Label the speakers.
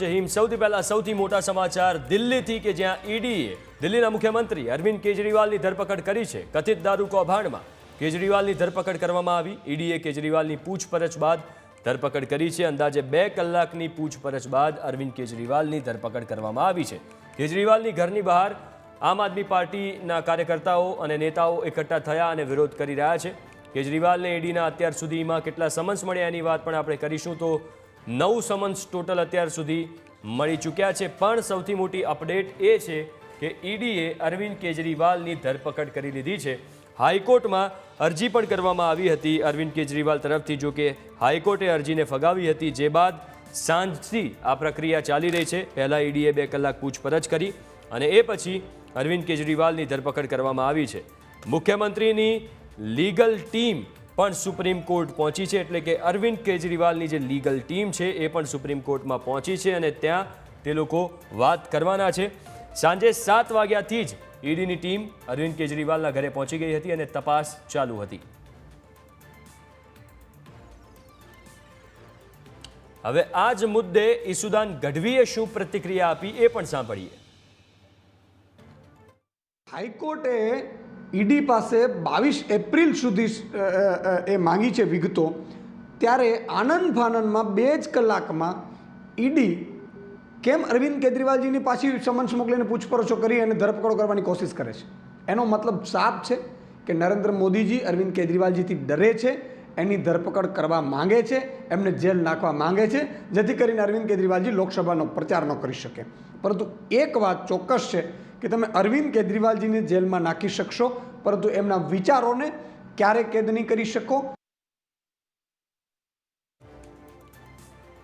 Speaker 1: જય સૌથી પહેલા સૌથી મોટા સમાચાર દિલ્હીથી કે જ્યાં ઈડીએ દિલ્હીના મુખ્યમંત્રી અરવિંદ કેજરીવાલની ધરપકડ કરી છે. કથિત દારૂ કૌભાંડમાં કેજરીવાલની ધરપકડ કરવામાં આવી. ઈડીએ કેજરીવાલની પૂછપરછ બાદ ધરપકડ કરી છે. અંદાજે બે કલાકની પૂછપરછ બાદ અરવિંદ કેજરીવાલની ધરપકડ કરવામાં આવી છે. કેજરીવાલની ઘરની બહાર આમ આદમી પાર્ટીના કાર્યકર્તાઓ અને નેતાઓ એકઠા થયા અને વિરોધ કરી રહ્યા છે. કેજરીવાલને ઈડીના અત્યાર સુધીમાં કેટલા સમન્સ મળ્યા એની વાત પણ આપણે કરીશું. તો નવ સમન્સ ટોટલ અત્યાર સુધી મળી ચૂક્યા છે. પણ સૌથી મોટી અપડેટ એ છે કે ઈડીએ અરવિંદ કેજરીવાલની ધરપકડ કરી લીધી છે. હાઈકોર્ટમાં અરજી પણ કરવામાં આવી હતી અરવિંદ કેજરીવાલ તરફથી, જો કે હાઈકોર્ટે અરજીને ફગાવી હતી. જે બાદ સાંજથી આ પ્રક્રિયા ચાલી રહી છે. પહેલાં ઈડીએ બે કલાક પૂછપરછ કરી અને એ પછી અરવિંદ કેજરીવાલની ધરપકડ કરવામાં આવી છે. મુખ્યમંત્રીની લીગલ ટીમ પણ સુપ્રીમ કોર્ટ પહોંચી છે એટલે કે અરવિંદ કેજરીવાલની જે લીગલ ટીમ છે એ પણ સુપ્રીમ કોર્ટમાં પહોંચી છે અને ત્યાં તે લોકો વાત કરવાના છે. સાંજે સાત વાગ્યાથી જ ઈડીની ટીમ અરવિંદ કેજરીવાલના ઘરે પહોંચી ગઈ હતી અને તપાસ ચાલુ હતી. હવે આ જ મુદ્દે ઈસુદાન ગઢવીએ શું પ્રતિક્રિયા આપી એ પણ સાંભળીએ.
Speaker 2: હાઈકોર્ટે ઈડી પાસે બાવીસ એપ્રિલ સુધી એ માંગી છે વિગતો, ત્યારે આનંદ ફાનંદમાં બે જ કલાકમાં ઈડી કેમ અરવિંદ કેજરીવાલજીની પાછી સમન્સ મોકલીને પૂછપરછો કરી અને ધરપકડો કરવાની કોશિશ કરે છે? એનો મતલબ સાફ છે કે નરેન્દ્ર મોદીજી અરવિંદ કેજરીવાલજીથી ડરે છે, એની ધરપકડ કરવા માંગે છે, એમને જેલ નાખવા માંગે છે, જેથી કરીને અરવિંદ કેજરીવાલજી લોકસભાનો પ્રચાર ન કરી શકે. પરંતુ એક વાત ચોક્કસ છે કે તમે અરવિંદ કેજરીવાલજીને જેલમાં નાખી શકશો, પરંતુ એમના વિચારોને ક્યારે કેદ નહીં કરી શકો.